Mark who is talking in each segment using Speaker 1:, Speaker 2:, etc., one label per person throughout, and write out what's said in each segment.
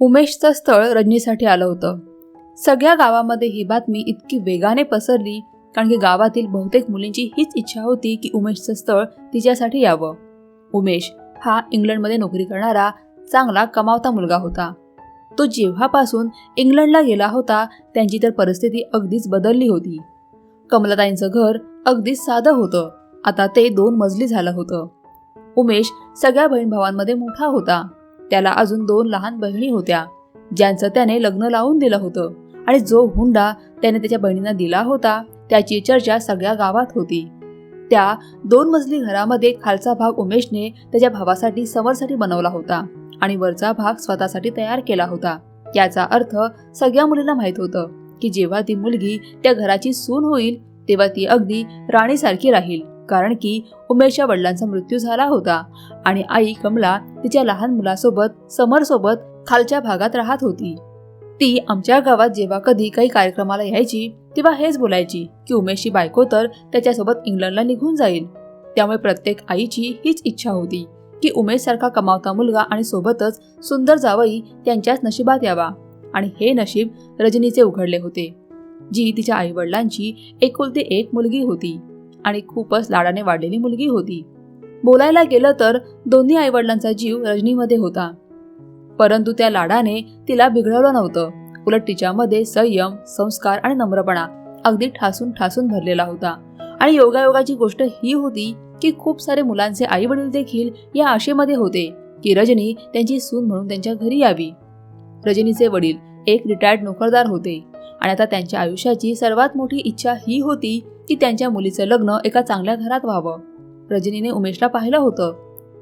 Speaker 1: उमेशचं स्थळ रजनीसाठी आलं होतं. सगळ्या गावामध्ये ही बातमी इतकी वेगाने पसरली कारण की गावातील बहुतेक मुलींची हीच इच्छा होती की उमेशचं स्थळ तिच्यासाठी यावं. उमेश हा इंग्लंडमध्ये नोकरी करणारा चांगला कमावता मुलगा होता. तो जेव्हापासून इंग्लंडला गेला होता त्यांची तर परिस्थिती अगदीच बदलली होती. कमलाताईंचं घर अगदीच साधं होतं. आता ते दोन मजली झालं होतं. उमेश सगळ्या बहीण भावांमध्ये मोठा होता. त्याला अजून दोन लहान बहिणी होत्या ज्यांचं त्याने लग्न लावून दिलं होतं. आणि जो हुंडा त्याने त्याच्या बहिणींना दिला होता त्याची चर्चा सगळ्या गावात होती. त्या दोन मजली घरामध्ये खालचा भाग उमेशने त्याच्या भावासाठी समरसाठी बनवला होता आणि वरचा भाग स्वतःसाठी तयार केला होता. याचा अर्थ सगळ्या मुलींना माहीत होतं की जेव्हा ती मुलगी त्या घराची सून होईल तेव्हा ती अगदी राणीसारखी राहील. कारण की उमेशच्या वडिलांचा मृत्यू झाला होता आणि आई कमला तिच्या लहान मुलासोबत समरसोबत खालच्या भागात राहत होती. ती आमच्या गावात जेव्हा कधी काही कार्यक्रमाला यायची तेव्हा हेच बोलायची की उमेशची बायको तर त्याच्यासोबत इंग्लंडला निघून जाईल. त्यामुळे प्रत्येक आईची हीच इच्छा होती की उमेशसारखा कमावता मुलगा आणि सोबतच सुंदर जावई त्यांच्याच नशिबात यावा आणि हे नशीब रजनीचे उघडले होते जी तिच्या आईवडिलांची एकुलती एक मुलगी होती. आणि खूपच लाडाने वाढलेली मुलगी होती. बोलायला गेलं तर दोन्ही आईवडिलांचा जीव रजनीमध्ये होता. परंतु त्या लाडाने तिला बिघडवलं नव्हतं. उलट तिच्यामध्ये संयम संस्कार आणि नम्रपणा अगदी ठासून ठासून भरलेला होता. आणि योगायोगाची गोष्ट ही होती की खूप सारे मुलांचे आई वडील देखील या आशेमध्ये होते की रजनी त्यांची सून म्हणून त्यांच्या घरी यावी. रजनीचे वडील एक रिटायर्ड नोकरदार होते. आणि आता त्यांच्या आयुष्याची सर्वात मोठी इच्छा ही होती की त्यांच्या मुलीचं लग्न एका चांगल्या घरात व्हावं. रजनीने उमेशला पाहिलं होतं.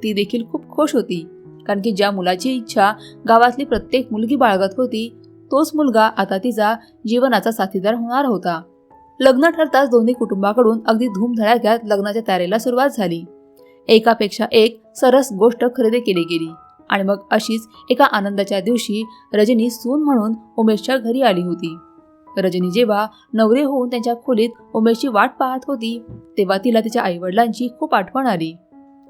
Speaker 1: ती देखील खूप खुश होती कारण की ज्या मुलाची इच्छा गावातली प्रत्येक मुलगी बाळगत होती तोच मुलगा आता तिचा जीवनाचा साथीदार होणार होता. लग्न ठरताच दोन्ही कुटुंबाकडून अगदी धूमधडाक्यात लग्नाच्या तयारीला सुरुवात झाली. एकापेक्षा एक सरस गोष्ट खरेदी केली गेली आणि मग अशीच एका आनंदाच्या दिवशी रजनी सून म्हणून उमेशच्या घरी आली होती. रजनी जेव्हा नवरे होऊन त्यांच्या खोलीत उमेशची वाट पाहत होती तेव्हा तिला तिच्या आईवडिलांची खूप आठवण आली.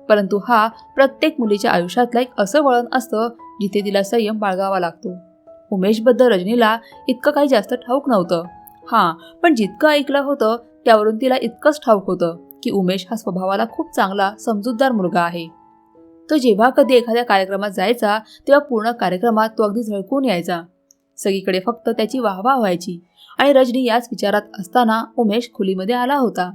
Speaker 1: परंतु हा प्रत्येक मुलीच्या आयुष्यातलं एक असं वळण असतं जिथे तिला संयम बाळगावा लागतो. उमेशबद्दल रजनीला इतकं काही जास्त ठाऊक नव्हतं. हां पण जितकं ऐकलं होतं त्यावरून तिला इतकंच ठाऊक होतं की उमेश हा स्वभावाला खूप चांगला समजूतदार मुलगा आहे. तो जेव्हा कधी एखाद्या कार्यक्रमात जायचा तेव्हा पूर्ण कार्यक्रमात तो अगदी झळकून यायचा. सगळीकडे फक्त त्याची वाहवा व्हायची. आणि रजनी याच विचारात असताना उमेश खोलीमध्ये आला होता.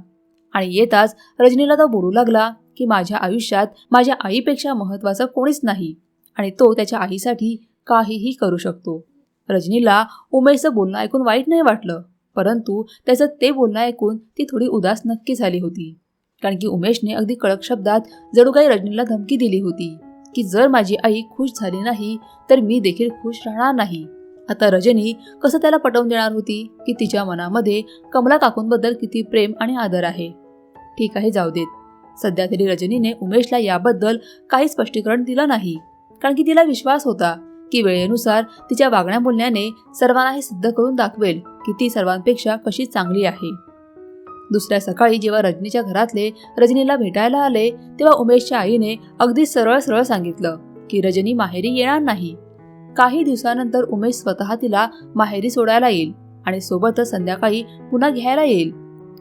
Speaker 1: आणि येताच रजनीला तो बोलू लागला की माझ्या आयुष्यात माझ्या आईपेक्षा महत्त्वाचं कोणीच नाही आणि तो त्याच्या आईसाठी काहीही करू शकतो. रजनीला उमेशचं बोलणं ऐकून वाईट नाही वाटलं परंतु त्याचं ते बोलणं ऐकून ती थोडी उदास नक्की झाली होती. कारण की उमेशने अगदी कडक शब्दात जणू काही रजनीला धमकी दिली होती की जर माझी आई खुश झाली नाही तर मी देखील खुश राहणार नाही. आता रजनी कसं त्याला पटवून देणार होती की तिच्या मनामध्ये कमला काकूंबद्दल किती प्रेम आणि आदर आहे? ठीक आहे जाऊ देत. सध्या तरी रजनीने उमेशला याबद्दल काही स्पष्टीकरण दिलं नाही. कारण की तिला विश्वास होता की वेळेनुसार तिच्या वागण्या बोलण्याने सर्वांना हे सिद्ध करून दाखवेल की ती सर्वांपेक्षा कशी चांगली आहे. दुसऱ्या सकाळी जेव्हा रजनीच्या घरातले रजनीला भेटायला आले तेव्हा उमेशच्या आईने अगदी सरळ सरळ सांगितलं की रजनी माहेरी येणार नाही. काही दिवसानंतर उमेश स्वतः तिला माहेरी सोडायला येईल आणि सोबतच संध्याकाळी पुन्हा घ्यायला येईल.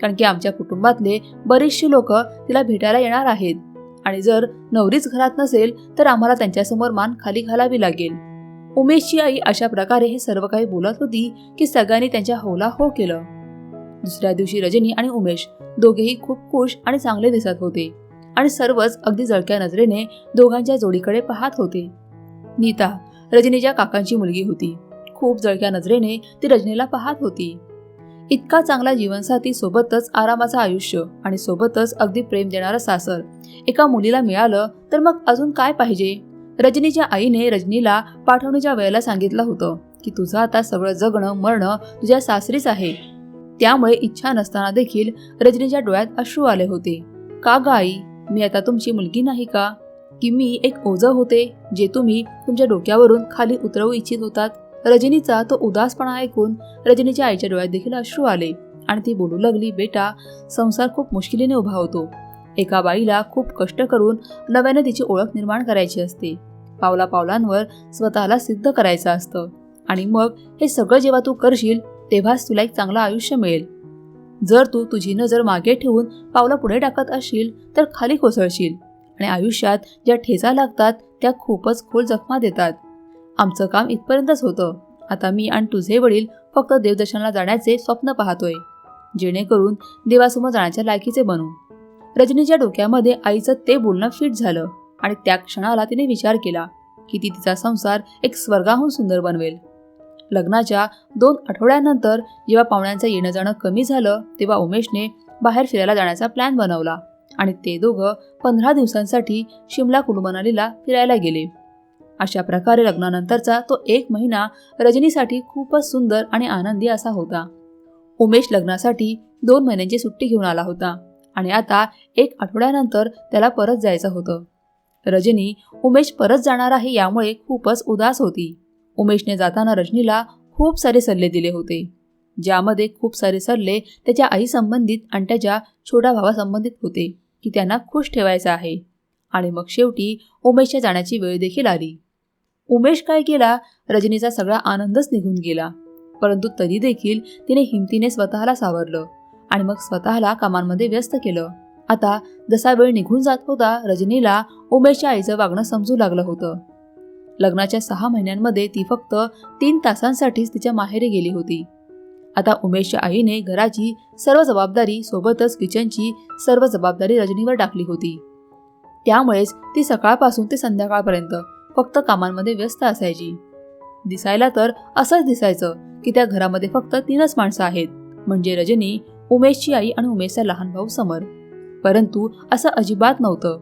Speaker 1: कारण की आमच्या कुटुंबातले बरेचसे लोक तिला भेटायला येणार आहेत. आणि जर नवरीच घरात नसेल तर आम्हाला त्यांच्यासमोर मान खाली घालावी लागेल. उमेशची आई अशा प्रकारे हे सर्व काही बोलत होती की सगळ्यांनी त्यांच्या हौला हो केलं. दुसऱ्या दिवशी रजनी आणि उमेश दोघेही खूप खुश आणि चांगले दिसत होते. आणि सर्वच अगदी जळक्या नजरेने दोघांच्या जोडीकडे पाहत होते. नीता रजनीच्या काकांची मुलगी होती. खूप जळक्या नजरेने ती रजनीला पाहत होती. इतका चांगला जीवनसाथी सोबतच आरामाचं आयुष्य आणि सोबतच अगदी प्रेम देणारं सासर. एका मुलीला मिळालं तर मग अजून काय पाहिजे? रजनीच्या आईने रजनीला पाठवण्याच्या वेळेला सांगितलं होतं की तुझं आता सगळं जगणं मरणं तुझ्या सासरीच आहे. त्यामुळे इच्छा नसताना देखील रजनीच्या डोळ्यात अश्रू आले होते. का गाई आई? मी आता तुमची मुलगी नाही का? की मी एक ओझं होते जे तुम्ही तुमच्या डोक्यावरून खाली उतरवू इच्छित होतात. रजनीचा तो उदासपणा ऐकून रजनीच्या आईच्या डोळ्यात देखील अश्रू आले आणि ती बोलू लागली बेटा संसार खूप मुश्किलीने उभा होतो. एका बाईला खूप कष्ट करून नव्याने तिची ओळख निर्माण करायची असते. पावला पावलांवर स्वतःला सिद्ध करायचं असतं. आणि मग हे सगळं जेव्हा तू करशील तेव्हाच तुला एक चांगलं आयुष्य मिळेल. जर तू तुझी नजर मागे ठेवून पावलं पुढे टाकत असशील तर खाली कोसळशील. आणि आयुष्यात ज्या ठेचा लागतात त्या खूपच खोल जखमा देतात. आमचं काम इथपर्यंतच होतं. आता मी आणि तुझे वडील फक्त देवदर्शनाला जाण्याचे स्वप्न पाहतोय. जेणेकरून देवासमोर जाण्याच्या लायकीचे बनू. रजनीच्या डोक्यामध्ये आईचं ते बोलणं फिट झालं आणि त्या क्षणाला तिने विचार केला की ती तिचा संसार एक स्वर्गाहून सुंदर बनवेल. लग्नाच्या दोन आठवड्यानंतर जेव्हा पाहुण्यांचं येणं जाणं कमी झालं तेव्हा उमेशने बाहेर फिरायला जाण्याचा प्लॅन बनवला. आणि ते दोघं पंधरा दिवसांसाठी शिमला कुलमनालीला फिरायला गेले. अशा प्रकारे लग्नानंतरचा तो एक महिना रजनीसाठी खूपच सुंदर आणि आनंदी असा होता. उमेश लग्नासाठी दोन महिन्यांची सुट्टी घेऊन आला होता आणि आता एक आठवड्यानंतर त्याला परत जायचं होतं. रजनी उमेश परत जाणार आहे यामुळे खूपच उदास होती. उमेशने जाताना रजनीला खूप सारे सल्ले दिले होते ज्यामध्ये खूप सारे सल्ले त्याच्या आई संबंधित आणि त्याच्या छोट्या भावासंबंधित होते. की त्यांना खुश ठेवायचं आहे. आणि मग शेवटी उमेशच्या जाण्याची वेळ देखील आली. उमेश काय केला? रजनीचा सगळा आनंदच निघून गेला. परंतु तरी देखील तिने हिमतीने स्वतःला सावरलं आणि मग स्वतःला कामांमध्ये व्यस्त केलं. आता जसा वेळ निघून जात होता रजनीला उमेशच्या आईचं वागणं समजू लागलं होतं. लग्नाच्या सहा महिन्यांमध्ये ती फक्त तीन तासांसाठीच तिच्या माहेरी गेली होती. आता उमेशच्या आईने घराची सर्व जबाबदारी सोबतच किचनची सर्व जबाबदारी रजनीवर टाकली होती. त्यामुळेच ती सकाळपासून ते संध्याकाळपर्यंत फक्त कामांमध्ये व्यस्त असायची. दिसायला तर असंच दिसायचं की त्या घरामध्ये फक्त तीनच माणसं आहेत म्हणजे रजनी उमेशची आई आणि उमेशचा लहान भाऊ समर. परंतु असं अजिबात नव्हतं.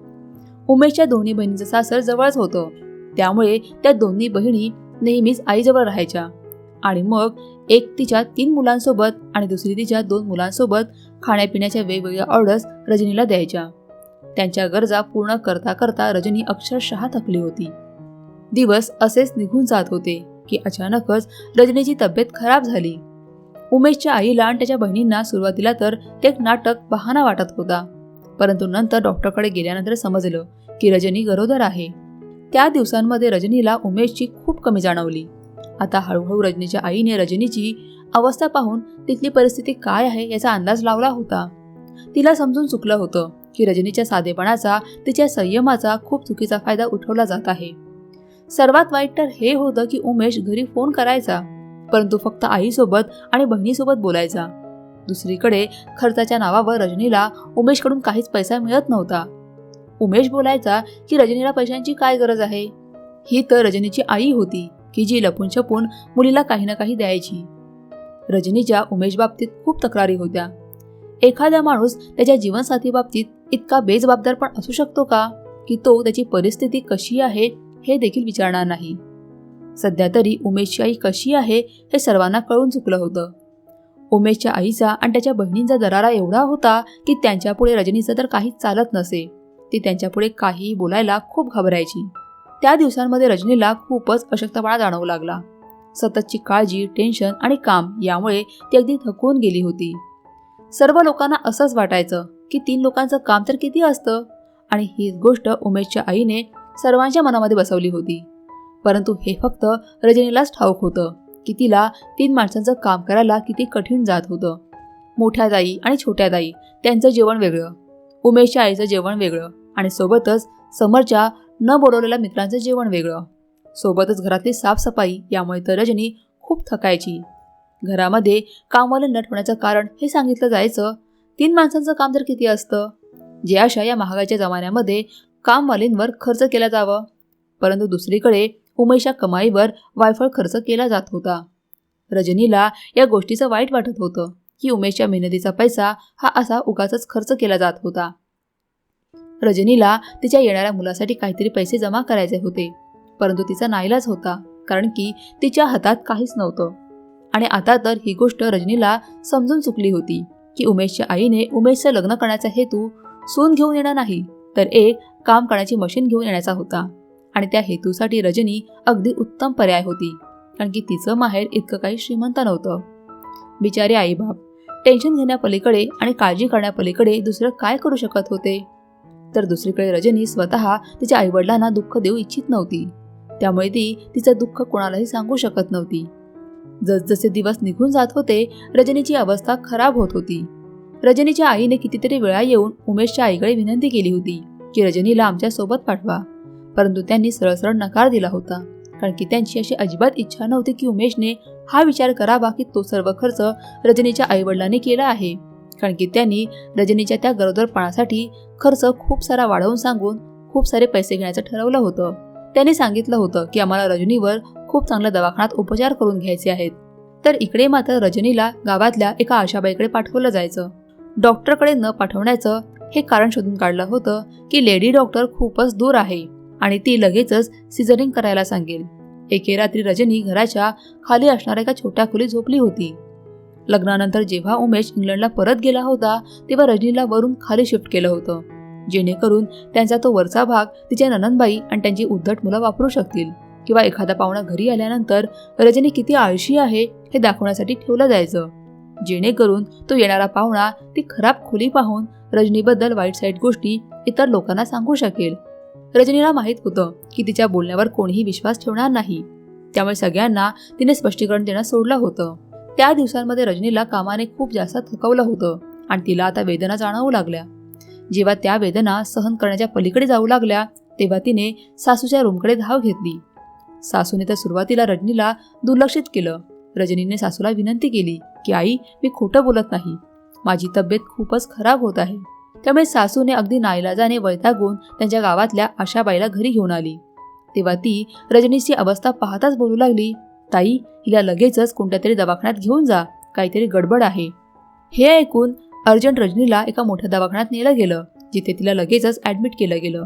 Speaker 1: उमेशच्या दोन्ही बहिणीचं सासर जवळच होतं. त्यामुळे त्या दोन्ही बहिणी नेहमीच आईजवळ राहायच्या. आणि मग एक तिच्या तीन मुलांसोबत आणि दुसरी तिच्या दोन मुलांसोबत खाण्यापिण्याच्या वेगवेगळ्या ऑर्डर्स रजनीला द्यायच्या. त्यांच्या गरजा पूर्ण करता करता रजनी अक्षरशः थकली होती. दिवस असेच निघून जात होते की अचानकच रजनीची तब्येत खराब झाली. उमेशच्या आईला आणि त्याच्या बहिणींना सुरुवातीला तर ते एक नाटक बहाना वाटत होता. परंतु नंतर डॉक्टरकडे गेल्यानंतर समजलं की रजनी गरोदर आहे. त्या दिवसांमध्ये रजनीला उमेशची खूप कमी जाणवली. आता हळूहळू रजनीच्या आईने रजनीची अवस्था पाहून तिथली परिस्थिती काय आहे याचा अंदाज लावला होता. तिला समजून चुकलं होतं की रजनीच्या साधेपणाचा तिच्या संयमाचा खूप चुकीचा फायदा उठवला जात आहे. सर्वात वाईट तर हे होतं की उमेश घरी फोन करायचा परंतु फक्त आईसोबत आणि बहिणीसोबत बोलायचा. दुसरीकडे खर्चाच्या नावावर रजनीला उमेशकडून काहीच पैसा मिळत नव्हता. उमेश बोलायचा की रजनीला पैशांची काय गरज आहे? ही तर रजनीची आई होती. की जी लपून छपून मुलीला काही ना काही द्यायची. रजनीच्या उमेश बाबतीत खूप तक्रारी होत्या. एखादा माणूस त्याच्या जीवनसाथी बाबतीत इतका बेजबाबदार पण असू शकतो का? की तो त्याची परिस्थिती कशी आहे हे देखील विचारणार नाही. सध्या तरी उमेशची आई कशी आहे हे सर्वांना कळून चुकलं होतं. उमेशच्या आईचा आणि त्याच्या बहिणींचा दरारा एवढा होता की त्यांच्यापुढे रजनीचं तर काहीच चालत नसे. ती त्यांच्यापुढे काहीही बोलायला खूप घाबरायची. त्या दिवसांमध्ये रजनीला खूपच अशक्तपणा जाणवू लागला. सततची काळजी टेन्शन आणि काम यामुळे ती अगदी थकून गेली होती. सर्व लोकांना असंच वाटायचं की तीन लोकांचं काम तर किती असतं? आणि हीच गोष्ट उमेशच्या आईने सर्वांच्या मनामध्ये बसवली होती. परंतु हे फक्त रजनीलाच ठाऊक होतं की तिला तीन माणसांचं काम करायला किती कठीण जात होतं. मोठ्या ताई आणि छोट्या ताई त्यांचं जेवण वेगळं. उमेशच्या आईचं जेवण वेगळं आणि सोबतच समरच्या न बोलवलेल्या मित्रांचं जेवण वेगळं. सोबतच घरातली साफसफाई यामुळे तर रजनी खूप थकायची. घरामध्ये कामवाले नट होण्याचं कारण हे सांगितलं जायचं तीन माणसांचं काम तर किती असतं? जे अशा या महागाईच्या जमान्यामध्ये कामवालींवर खर्च केला जावं. परंतु दुसरीकडे उमेशच्या कमाईवर वायफळ खर्च केला जात होता. रजनीला या गोष्टीचं वाईट वाटत होतं की उमेशच्या मेहनतीचा पैसा हा असा उगाच खर्च केला जात होता. रजनीला तिच्या येणाऱ्या मुलासाठी काहीतरी पैसे जमा करायचे होते. परंतु तिचा नाईलाज होता कारण की तिच्या हातात काहीच नव्हतं. आणि आता तर ही गोष्ट रजनीला समजून चुकली होती की उमेशच्या आईने उमेशचं लग्न करण्याचा हेतू सून घेऊन येणार नाही तर एक काम करण्याची मशीन घेऊन येण्याचा होता. आणि त्या हेतूसाठी रजनी अगदी उत्तम पर्याय होती कारण की तिचं माहेर इतकं काही श्रीमंत नव्हतं. बिचारे आईबाप टेन्शन घेण्यापलीकडे आणि काळजी करण्यापलीकडे दुसरं काय करू शकत होते? तर दुसरीकडे रजनी स्वतः तिच्या आईवडिलांना दुःख देऊ इच्छित नव्हती. त्यामुळे ती तिचं दुःख कोणालाही सांगू शकत नव्हती. जसजसे दिवस निघून जात होते रजनीची अवस्था खराब होत होती. रजनीच्या आईने कितीतरी वेळा येऊन उमेशच्या आईकडे विनंती केली होती की रजनीला आमच्यासोबत पाठवा. परंतु त्यांनी सरळसरळ नकार दिला होता कारण की त्यांची अशी अजिबात इच्छा नव्हती की उमेशने हा विचार करावा की तो सर्व खर्च रजनीच्या आईवडिलांनी केला आहे. कारण की त्यांनी रजनीच्या त्या गरोदरपणासाठी खर्च खूप सारा वाढवून सांगून खूप सारे पैसे घेण्याचं ठरवलं होतं. त्यांनी सांगितलं होतं की आम्हाला रजनीवर खूप चांगल्या दवाखान्यात उपचार करून घ्यायचे आहेत. तर इकडे मात्र रजनीला गावातल्या एका आशाबाईकडे पाठवलं जायचं. डॉक्टरकडे न पाठवण्याचं हे कारण शोधून काढलं होतं की लेडी डॉक्टर खूपच दूर आहे आणि ती लगेचच सिझरिंग करायला सांगेल. एके रात्री रजनी घराच्या खाली असणाऱ्या एका छोट्या खोली झोपली होती. लग्नानंतर जेव्हा उमेश इंग्लंडला परत गेला होता तेव्हा रजनीला वरून खाली शिफ्ट केलं होतं. जेणेकरून त्यांचा तो वरचा भाग तिच्या ननंदबाई आणि त्यांची उद्धट मुलं वापरू शकतील. किंवा एखादा पाहुणा घरी आल्यानंतर रजनी किती आळशी आहे हे दाखवण्यासाठी ठेवलं जायचं. जेणेकरून तो येणारा पाहुणा ती खराब खोली पाहून रजनीबद्दल वाईट साईट गोष्टी इतर लोकांना सांगू शकेल. रजनीला माहीत होतं की तिच्या बोलण्यावर कोणीही विश्वास ठेवणार नाही. त्यामुळे सगळ्यांना तिने स्पष्टीकरण देणं सोडलं होतं. त्या दिवसांमध्ये रजनीला कामाने खूप जास्त थकवलं होतं आणि तिला आता वेदना जाणवू लागल्या. जेव्हा त्या वेदना सहन करण्याच्या पलीकडे जाऊ लागल्या तेव्हा तिने सासूच्या रूमकडे धाव घेतली. सासूने तर सुरुवातीला रजनीला दुर्लक्षित केलं. रजनीने सासूला विनंती केली की आई मी खोटं बोलत नाही. माझी तब्येत खूपच खराब होत आहे. त्यामुळे सासूने अगदी नाईलाजाने वैतागून त्यांच्या गावातल्या आशाबाईला घरी घेऊन आली. तेव्हा ती रजनीची अवस्था पाहताच बोलू लागली. ताई हिला लगेचच कोणत्या तरी दवाखान्यात घेऊन जा. काहीतरी गडबड आहे. हे ऐकून अर्जंट रजनीला एका मोठ्या दवाखान्यात नेलं गेलं जिथे तिला लगेचच ॲडमिट केलं गेलं.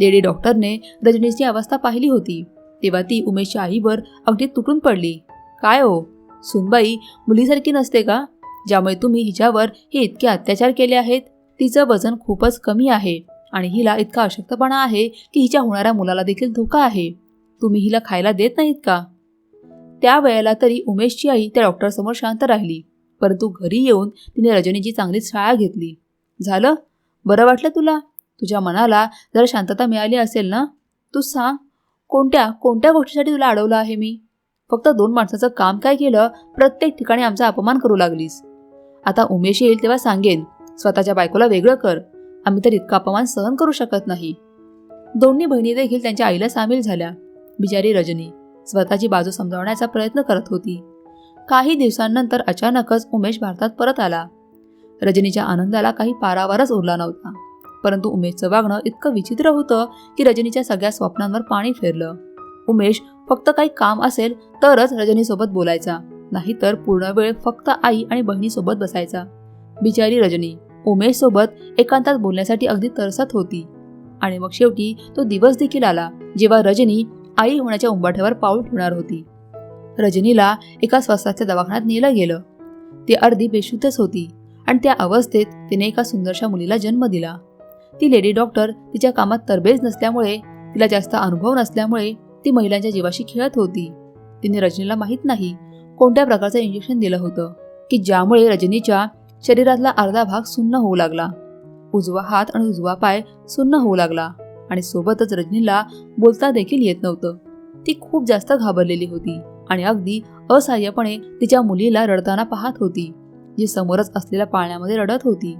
Speaker 1: लेडी डॉक्टरने रजनीची अवस्था पाहिली होती. तेव्हा ती उमेशच्या आईवर अगदी तुटून पडली. काय हो? सुनबाई मुलीसारखी नसते का? ज्यामुळे तुम्ही हिच्यावर हे इतके अत्याचार केले आहेत? तिचं वजन खूपच कमी आहे आणि हिला इतका अशक्तपणा आहे की हिच्या होणाऱ्या मुलाला देखील धोका आहे. तुम्ही हिला खायला देत नाहीत का? त्या वेळेला तरी उमेशची आई त्या डॉक्टरसमोर शांत राहिली. परंतु घरी येऊन तिने रजनीची चांगलीच शाळा घेतली. झालं? बरं वाटलं तुला? तुझ्या मनाला जरा शांतता मिळाली असेल ना? तू सांग कोणत्या कोणत्या गोष्टीसाठी तुला अडवलं आहे मी? फक्त दोन माणसाचं काम काय केलं प्रत्येक ठिकाणी आमचा अपमान करू लागलीस. आता उमेश येईल तेव्हा सांगेन स्वतःच्या बायकोला वेगळं कर. आम्ही तर इतका अपमान सहन करू शकत नाही. दोन्ही बहिणी देखील त्यांच्या आईला सामील झाल्या. बिचारी रजनी स्वतःची बाजू समजावण्याचा प्रयत्न करत होती. काही दिवसांनंतर अचानकच उमेश भारतात परत आला. रजनीच्या आनंदाला काही पारावारच उरला नव्हता. परंतु उमेशचं वागणं इतकं विचित्र होतं की रजनीच्या सगळ्या स्वप्नांवर पाणी फिरलं. उमेश फक्त काही काम असेल तरच रजनीसोबत बोलायचा. नाहीतर पूर्ण वेळ फक्त आई आणि बहिणीसोबत बसायचा. बिचारी रजनी उमेश सोबत एकांतात बोलण्यासाठी अगदी तरसत होती. आणि मग शेवटी तो दिवस देखील आला जेव्हा रजनी आई होण्याच्या उंबाठ्यावर पाऊल ठेवणार होती. रजनीला एका स्वस्ताच्या दवाखान्यात नेलं गेलं. ती अर्धी बेशुद्धच होती आणि त्या अवस्थेत तिने एका सुंदरशा मुलीला जन्म दिला. ती लेडी डॉक्टर तिच्या कामात तरबेज नसल्यामुळे तिला जास्त अनुभव नसल्यामुळे ती महिलांच्या जीवाशी खेळत होती. तिने रजनीला माहीत नाही कोणत्या प्रकारचं इंजेक्शन दिलं होतं की ज्यामुळे रजनीच्या शरीरातला अर्धा भाग सुन्न होऊ लागला. उजवा हात आणि उजवा पाय सुन्न होऊ लागला. आणि सोबतच रजनीला बोलता देखील येत नव्हतं. ती खूप जास्त घाबरलेली होती आणि अगदी असहाय्यपणे तिच्या मुलीला रडताना पाहत होती जी समोरच असलेल्या पाळण्यामध्ये रडत होती.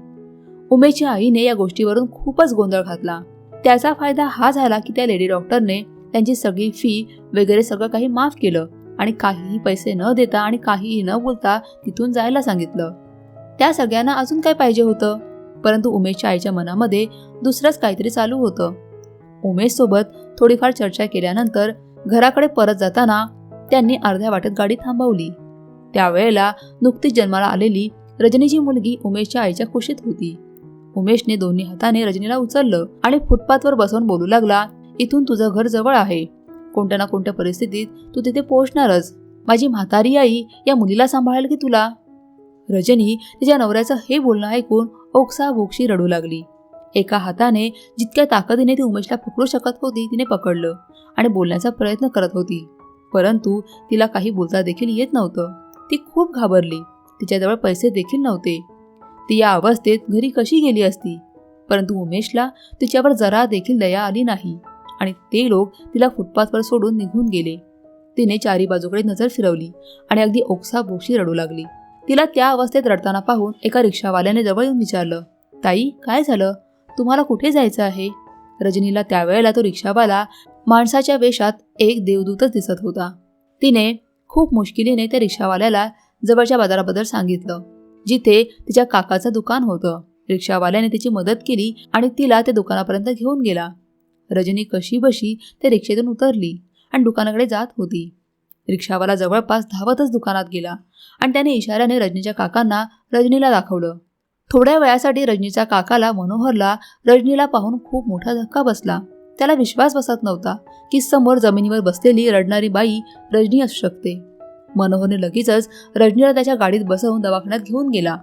Speaker 1: उमेशच्या आईने या गोष्टीवरून खूपच गोंधळ घातला. त्याचा फायदा हा झाला की त्या लेडी डॉक्टरने त्यांची सगळी फी वगैरे सगळं काही माफ केलं आणि काहीही पैसे न देता आणि काहीही न बोलता तिथून जायला सांगितलं. त्या सगळ्यांना अजून काय पाहिजे होतं? परंतु उमेशच्या आईच्या मनामध्ये दुसरंच काहीतरी चालू होतं. उमेशसोबत थोडीफार चर्चा केल्यानंतर घराकडे परत जाताना त्यांनी अर्ध्या वाटेत गाडी थांबवली. त्यावेळेला नुकतीच जन्माला आलेली रजनीची मुलगी उमेशच्या आईच्या कुशीत होती. उमेशने दोन्ही हाताने रजनीला उचललं आणि फुटपाथवर बसवून बोलू लागला इथून तुझं घर जवळ आहे. कोणत्या ना कोणत्या परिस्थितीत तू तिथे पोहोचणारच. माझी म्हातारी आई या मुलीला सांभाळेल की तुला? रजनी तिच्या नवऱ्याचं हे बोलणं ऐकून ओक्सा भोक्षी रडू लागली. एका हाताने जितक्या ताकदीने ती उमेशला पकडू शकत होती तिने पकडलं आणि बोलण्याचा प्रयत्न करत होती. परंतु तिला काही बोलता देखील येत नव्हतं. ती खूप घाबरली. तिच्याजवळ पैसे देखील नव्हते. ती या अवस्थेत घरी कशी गेली असती? परंतु उमेशला तिच्यावर जरा देखील दया आली नाही आणि ते लोक तिला फुटपाथवर सोडून निघून गेले. तिने चारी बाजूकडे नजर फिरवली आणि अगदी ओक्सा बोक्षी रडू लागली. तिला त्या अवस्थेत रडताना पाहून एका रिक्षावाल्याने जवळ येऊन विचारलं ताई काय झालं? तुम्हाला कुठे जायचं आहे? रजनीला त्यावेळेला तो रिक्षावाला माणसाच्या वेशात एक देवदूतच दिसत होता. तिने खूप मुश्किलीने त्या रिक्षावाल्याला जवळच्या बाजाराबद्दल सांगितलं जिथे तिच्या काकाचं दुकान होतं. रिक्षावाल्याने तिची मदत केली आणि तिला त्या दुकानापर्यंत घेऊन गेला. रजनी कशी बशी त्या रिक्षेतून उतरली आणि दुकानाकडे जात होती. रिक्षावाला जवळपास धावतच दुकानात गेला आणि त्याने इशाऱ्याने रजनीच्या काकांना रजनीला दाखवलं. थोड्या वेळासाठी रजनीच्या काकाला मनोहरला रजनीला पाहून खूप मोठा धक्का बसला. त्याला विश्वास बसत नव्हता की समोर जमिनीवर बसलेली रडणारी बाई रजनी असू शकते. मनोहरने लगेचच रजनीला त्याच्या गाडीत बसवून दवाखान्यात घेऊन गेला.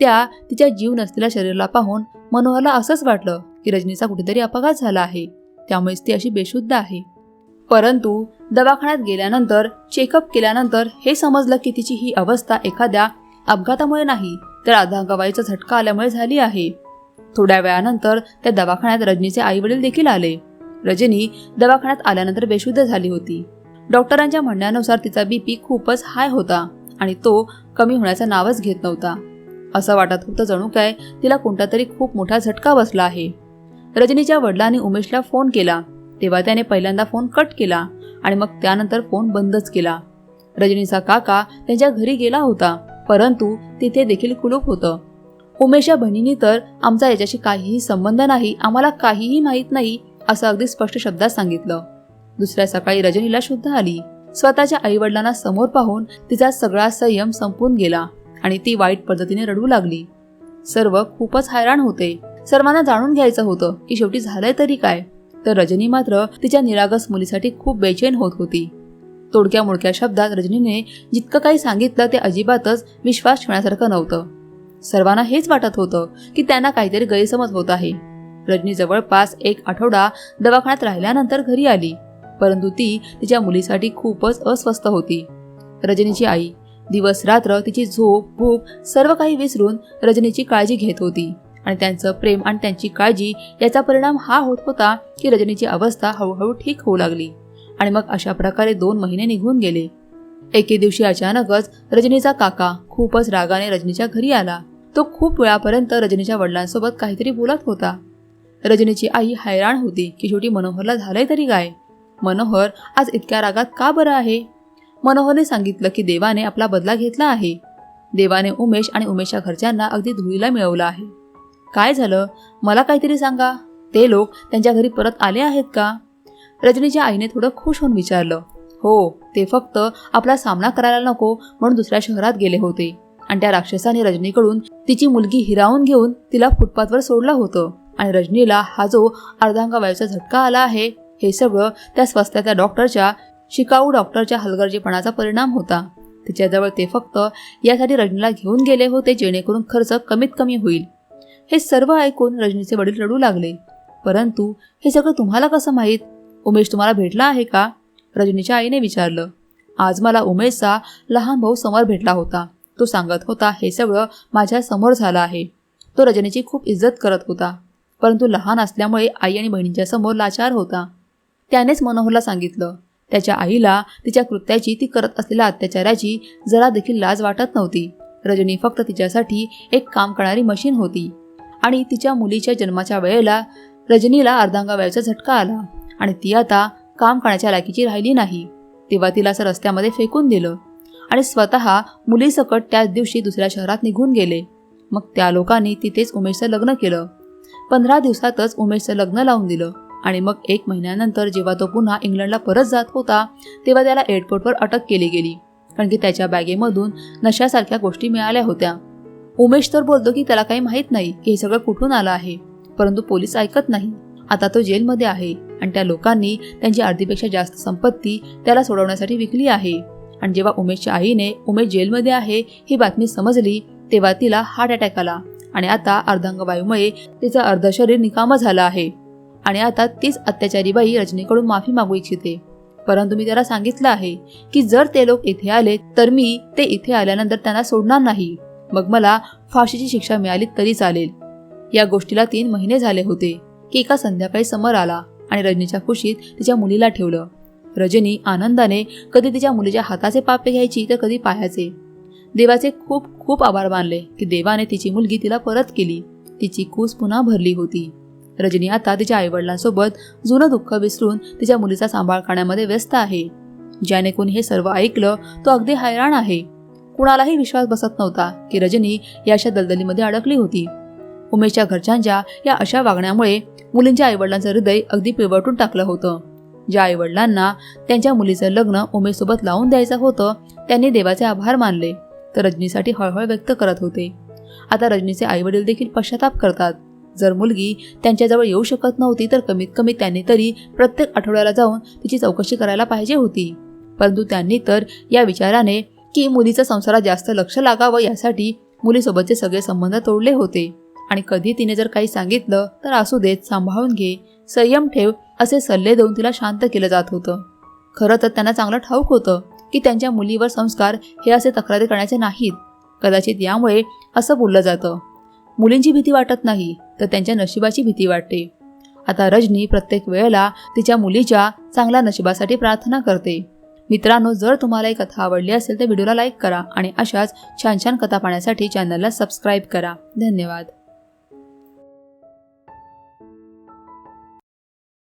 Speaker 1: त्या तिच्या जीव नसलेल्या शरीराला पाहून मनोहरला असंच वाटलं की रजनीचा कुठेतरी अपघात झाला आहे. त्यामुळेच ती अशी बेशुद्ध आहे. परंतु दवाखान्यात गेल्यानंतर चेकअप केल्यानंतर हे समजलं की तिची ही अवस्था एखाद्या अपघातामुळे नाही तर आधा गवाईचा झटका आल्यामुळे झाली आहे. थोड्या वेळानंतर त्या दवाखान्यात रजनीचे आई वडील देखील आले. रजनी दवाखान्यात आल्यानंतर बेशुद्ध झाली होती. डॉक्टरांच्या म्हणण्यानुसार तिचा बीपी खूपच हाय होता आणि तो कमी होण्याचं नावच घेत नव्हता. असं वाटत होतं जणू काय तिला कोणता तरी खूप मोठा झटका बसला आहे. रजनीच्या वडिलांनी उमेशला फोन केला. तेव्हा त्याने पहिल्यांदा फोन कट केला आणि मग त्यानंतर फोन बंदच केला. रजनीचा काका त्यांच्या घरी गेला होता. परंतु तिथे देखील कुलूप होतं. उमेशा बहिणीने तर आमचा याच्याशी काहीही संबंध नाही आम्हाला काहीही माहीत नाही असं अगदी स्पष्ट शब्दात सांगितलं. दुसऱ्या सकाळी रजनीला शुद्ध आली. स्वतःच्या आईवडिलांना समोर पाहून तिचा सगळा संयम संपून गेला आणि ती वाईट पद्धतीने रडू लागली. सर्व खूपच हैराण होते. सर्वांना जाणून घ्यायचं होतं की शेवटी झालंय तरी काय? तर रजनी मात्र तिच्या निरागस मुलीसाठी खूप बेचैन होत होती. तोडक्या मोडक्या शब्दात रजनीने जितकं काही सांगितलं ते अजिबातच विश्वास ठेवण्यासारखं नव्हतं. सर्वांना हेच वाटत होतं की त्यांना काहीतरी गैरसमज होत आहे. रजनी जवळपास एक आठवडा दवाखान्यात राहिल्यानंतर घरी आली परंतु ती तिच्या मुलीसाठी खूपच अस्वस्थ होती. रजनीची आई दिवस रात्र तिची झोप भूक सर्व काही विसरून रजनीची काळजी घेत होती आणि त्यांचं प्रेम आणि त्यांची काळजी याचा परिणाम हा होत होता की रजनीची अवस्था हळूहळू ठीक होऊ लागली. आणि मग अशा प्रकारे दोन महिने निघून गेले. एके दिवशी अचानकच रजनीचा काका खूपच रागाने रजनीच्या घरी आला. तो खूप वेळापर्यंत रजनीच्या वडिलांसोबत काहीतरी बोलत होता. रजनीची आई हैराण होती की शेवटी मनोहरला झालंय तरी काय? मनोहर आज इतक्या रागात का बरं आहे? मनोहरने सांगितलं की देवाने आपला बदला घेतला आहे. देवाने उमेश आणि उमेशच्या घरच्यांना अगदी धुळीला मिळवलं आहे. काय झालं? मला काहीतरी सांगा. ते लोक त्यांच्या घरी परत आले आहेत का? रजनीच्या आईने थोडं खुश होऊन विचारलं हो ते फक्त आपला सामना करायला नको म्हणून दुसऱ्या शहरात गेले होते. आणि त्या राक्षसाने रजनीकडून तिची मुलगी हिरावून घेऊन तिला फुटपाथवर सोडलं होतं. आणि रजनीला हा जो अर्धांगवायूचा झटका आला आहे हे सगळं त्या स्वस्त्याच्या डॉक्टरच्या शिकाऊ डॉक्टरच्या हलगर्जीपणाचा परिणाम होता. तिच्याजवळ ते फक्त यासाठी रजनीला घेऊन गेले होते जेणेकरून खर्च कमीत कमी होईल. हे सर्व ऐकून रजनीचे वडील रडू लागले. परंतु हे सगळं तुम्हाला कसं माहीत? उमेश तुम्हाला भेटला आहे का? रजनीच्या आईने विचारलं. आज मला उमेशचा लहान भाऊ समोर भेटला होता. तो सांगत होता हे सगळं माझ्यासमोर झालं आहे. तो रजनीची खूप इज्जत करत होता. परंतु लहान असल्यामुळे आई आणि बहिणींच्या समोर लाचार होता. त्यानेच मनोहरला सांगितलं. त्याच्या आईला तिच्या कृत्याची ती करत असलेल्या अत्याचाराची जरा देखील लाज वाटत नव्हती. रजनी फक्त तिच्यासाठी एक काम करणारी मशीन होती. आणि तिच्या मुलीच्या जन्माच्या वेळेला रजनीला अर्धांगावयाचा झटका आला. आणि ती आता काम करण्याच्या लायकीची राहिली नाही. तेव्हा तिला असं रस्त्यामध्ये फेकून दिलं. आणि स्वतः मुलीसकट त्याच दिवशी दुसऱ्या शहरात निघून गेले. मग त्या लोकांनी तिथेच उमेशचं लग्न केलं. पंधरा दिवसातच उमेशचं लग्न लावून दिलं. आणि मग एक महिन्यानंतर जेव्हा तो पुन्हा इंग्लंडला परत जात होता तेव्हा त्याला एअरपोर्टवर अटक केली गेली. कारण की त्याच्या बॅगेमधून नशासारख्या गोष्टी मिळाल्या होत्या. उमेश तर बोलतो की त्याला काही माहीत नाही की हे सगळं कुठून आलं आहे. परंतु पोलीस ऐकत नाही. आता तो जेलमध्ये आहे. आणि त्या लोकांनी त्यांची अर्धीपेक्षा जास्त संपत्ती त्याला सोडवण्यासाठी विकली आहे. आणि जेव्हा उमेशच्या आईने उमेश जेलमध्ये आहे ही बातमी समजली तेव्हा तिला हार्ट अटॅक आला. आणि आता अर्धांगवायूमुळे तिचं अर्ध शरीर निकामं झालं आहे. आणि आता तीच अत्याचारी बाई रजनीकडून माफी मागू इच्छिते. परंतु मी त्याला सांगितलं आहे की जर ते लोक इथे आले तर मी ते इथे आल्यानंतर त्यांना सोडणार नाही. मग मला फाशीची शिक्षा मिळाली तरी चालेल. या गोष्टीला तीन महिने झाले होते. की एका संध्याकाळी समर आला. आणि रजनीच्या खुशीत तिच्या मुलीला ठेवलं. रजनी आनंदाने कधी तिच्या मुलीच्या हाताचे पापे घ्यायची तर कधी पायाचे. देवाचे खूप खूप आभार मानले की देवाने तिची मुलगी तिला परत केली. तिची कूस पुन्हा भरली होती. रजनी आता तिच्या आईवडिलांसोबत जुनं दुःख विसरून तिच्या मुलीचा सांभाळ करण्यामध्ये व्यस्त आहे. ज्याने कोणी हे सर्व ऐकलं तो अगदी हैराण आहे. कुणालाही विश्वास बसत नव्हता की रजनी या अशा दलदलीमध्ये अडकली होती. उमेशच्या घरच्यांच्या या अशा वागण्यामुळे मुलींच्या आईवडिलांचं हृदय अगदी पिवटून टाकलं होतं. ज्या आईवडिलांना त्यांच्या मुलीचं लग्न उमेशसोबत लावून द्यायचं होतं त्यांनी देवाचे आभार मानले. तर रजनीसाठी हळहळ व्यक्त करत होते. आता रजनीचे आईवडील देखील पश्चाताप करतात. जर मुलगी त्यांच्याजवळ येऊ शकत नव्हती तर कमीत कमी त्यांनी तरी प्रत्येक आठवड्याला जाऊन तिची चौकशी करायला पाहिजे होती. परंतु त्यांनी तर या विचाराने की मुलीचं संसारात जास्त लक्ष लागावं यासाठी मुलीसोबतचे सगळे संबंध तोडले होते. आणि कधी तिने जर काही सांगितलं तर असू देत सांभाळून घे. संयम ठेव असे सल्ले देऊन तिला शांत केलं जात होतं. खरं तर त्यांना चांगलं ठाऊक होतं की त्यांच्या मुलीवर संस्कार हे असे तक्रारी करण्याचे नाहीत. कदाचित यामुळे असं बोललं जातं. मुलींची भीती वाटत नाही तर त्यांच्या नशिबाची भीती वाटते. आता रजनी प्रत्येक वेळेला तिच्या मुलीच्या चांगल्या नशिबासाठी प्रार्थना करते. मित्रांनो जर तुम्हाला ही कथा आवडली असेल तर व्हिडिओला लाईक करा आणि अशाच छान छान कथा पाहण्यासाठी चॅनलला सबस्क्राईब करा. धन्यवाद.